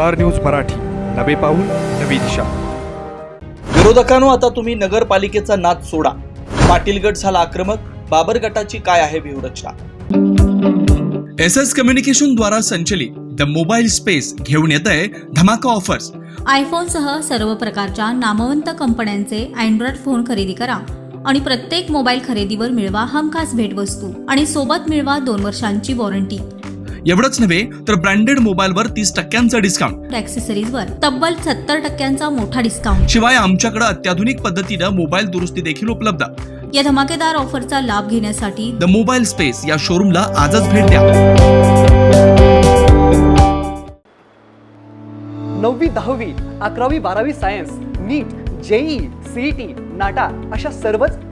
Star news Marathi. नवे पाऊल नवी दिशा. विरोधकांनो आता तुम्ही नगरपालिकेचा नाद सोडा. पाटील गट झाला आक्रमक बाबर गटाची काय आहे व्यूहरचना एस एस कम्युनिकेशन द्वारा संचलित द मोबाईल स्पेस घेऊन येत आहे धमाका ऑफर्स. आयफोनसह सर्व प्रकारच्या नामवंत कंपन्यांचे अँड्रॉइड फोन खरेदी करा आणि प्रत्येक मोबाईल खरेदीवर मिळवा हमखास भेटवस्तू आणि सोबत मिळवा दोन वर्षांची वॉरंटी. एवढंच नव्हे तर ब्रँडेड मोबाईलवर तीस टक्क्यांचा डिस्काउंट ॲक्सेसरीजवर तब्बल सत्तर टक्क्यांचा मोठा डिस्काउंट शिवाय आमच्याकडे अत्याधुनिक पद्धतीनं मोबाईल दुरुस्ती देखील उपलब्ध. या धमाकेदार ऑफरचा लाभ घेण्यासाठी द मोबाईल स्पेस या शोरूमला आजच भेट द्या. नववी दहावी अकरावी बारावी science NEET JEE CET NATA अशा सर्वच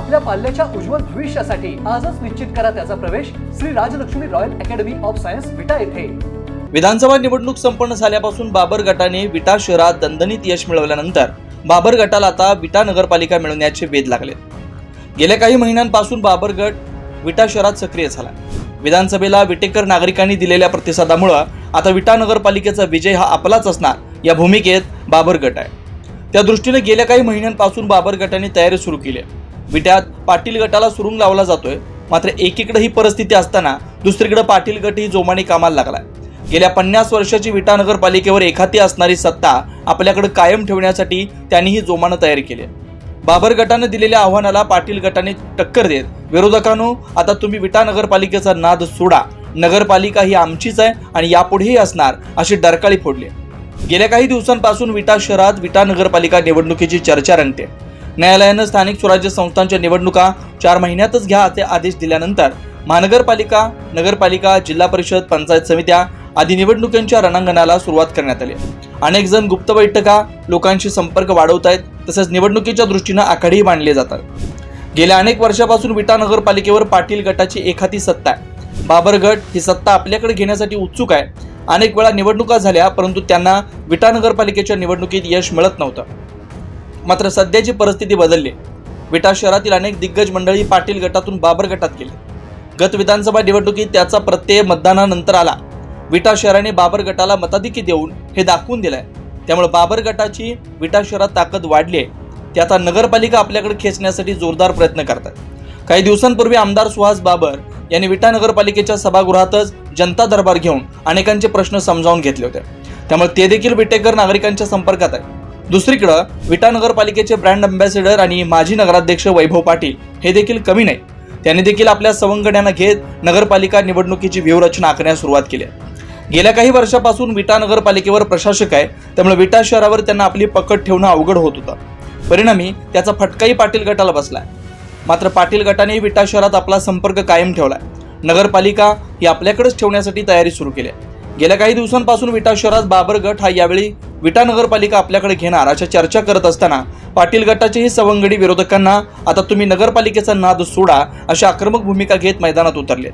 आपल्या पाल्याच्या उज्ज्वल भविष्यासाठी आजच निश्चित करा त्याचा प्रवेश Shri Rajalakshmi royal academy of science Vita येथे. विधानसभा निवडणूक संपन्न झाल्यापासून बाबर गटाने विटा शहरात दणदणीत यश मिळवल्यानंतर बाबर गटाला आता विटा नगरपालिका मिळवण्याचे वेध लागले. गेल्या काही महिन्यांपासून बाबर गट विटा शहरात सक्रिय झाला. विधानसभेला विटेकर नागरिकांनी दिलेल्या प्रतिसादामुळं आता विटा नगरपालिकेचा विजय हा आपलाच असणार या भूमिकेत बाबर गट आहे. त्या दृष्टीने गेल्या काही महिन्यांपासून बाबर गटाने तयारी सुरू केली आहे. विट्यात पाटील गटाला सुरुंग लावला जातोय. मात्र एकीकडे ही परिस्थिती असताना दुसरीकडे पाटील गटही जोमाने कामाला लागलाय. गेल्या पन्नास वर्षाची विटा नगरपालिकेवर एखादी असणारी सत्ता आपल्याकडे कायम ठेवण्यासाठी त्यांनी ही जोमानं तयारी केली बाबर गटानं दिलेल्या आव्हानाला पाटील गटाने टक्कर देत विरोधकांनो आता तुम्ही विटा नगरपालिकेचा नाद सोडा. नगरपालिका ही आमचीच आहे आणि यापुढेही असणार अशी डरकाळी फोडली आहे. गेल्या काही दिवसांपासून विटा शहरात विटा नगरपालिका निवडणुकीची चर्चा रंगते. न्यायालयानं स्थानिक स्वराज्य संस्थांच्या निवडणुका चार महिन्यातच घ्या असे आदेश दिल्यानंतर महानगरपालिका नगरपालिका जिल्हा परिषद पंचायत समित्या आदी निवडणुकांच्या रणांगणाला सुरुवात करण्यात आली. अनेक जण गुप्त बैठका लोकांशी संपर्क वाढवत आहेत तसेच निवडणुकीच्या दृष्टीनं आखाडेही मांडले जातात. गेल्या अनेक वर्षापासून विटा नगरपालिकेवर पाटील गटाची एखादी सत्ता आहे. बाबर गट ही सत्ता आपल्याकडे घेण्यासाठी उत्सुक आहे. अनेक वेळा निवडणुका झाल्या परंतु त्यांना विटा नगरपालिकेच्या निवडणुकीत यश मिळत नव्हतं. मात्र सध्याची परिस्थिती बदलली. विटा शहरातील अनेक दिग्गज मंडळी पाटील गटातून बाबर गटात गेले. गत विधानसभा निवडणुकीत त्याचा प्रत्यय मतदानानंतर आला. विटा शहराने बाबर गटाला मताधिकी देऊन हे दाखवून दिलंय. त्यामुळे बाबर गटाची विटा शहरात ताकद वाढली आहे. ते आता नगरपालिका आपल्याकडे खेचण्यासाठी जोरदार प्रयत्न करतात. काही दिवसांपूर्वी आमदार सुहास बाबर यांनी विटा नगरपालिकेच्या सभागृहातच जनता दरबार घेऊन अनेकांचे प्रश्न समजावून घेतले होते. त्यामुळे ते देखील विटेकर नागरिकांच्या संपर्कात आहे दुसरीकडं विटा नगरपालिकेचे ब्रँड अँबॅसेडर आणि माजी नगराध्यक्ष वैभव पाटील हे देखील कमी नाही. त्यांनी देखील आपल्या सवंगड्यांना घेत नगरपालिका निवडणुकीची व्यूहरचना आखण्यास सुरुवात केली आहे. गेल्या काही वर्षापासून विटा नगरपालिकेवर प्रशासक आहे त्यामुळे विटा शहरावर त्यांना आपली पकड ठेवणं अवघड होत होतं. परिणामी त्याचा फटकाही पाटील गटाला बसलाय. मात्र पाटील गटाने विटा शहरात आपला संपर्क कायम ठेवलाय. नगरपालिका ही आपल्याकडेच ठेवण्यासाठी तयारी सुरू केली आहे. गेल्या काही दिवसांपासून विटा शहरात बाबर गट हा यावेळी विटा नगरपालिका आपल्याकडे घेणार अशा चर्चा करत असताना पाटील गटाचेही सवंगडी विरोधकांना आता तुम्ही नगरपालिकेचा नाद सोडा अशा आक्रमक भूमिका घेत मैदानात उतरले.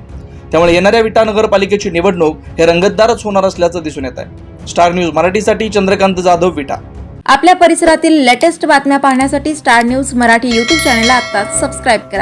त्यामुळे येणाऱ्या विटा नगरपालिकेची निवडणूक हे रंगतदारच होणार असल्याचं दिसून येत आहे. स्टार न्यूज मराठीसाठी चंद्रकांत जाधव विटा. आपल्या परिसरातील लेटेस्ट बातम्या पाहण्यासाठी स्टार न्यूज मराठी यूट्यूब चॅनलला आत्ताच सबस्क्राईब करा.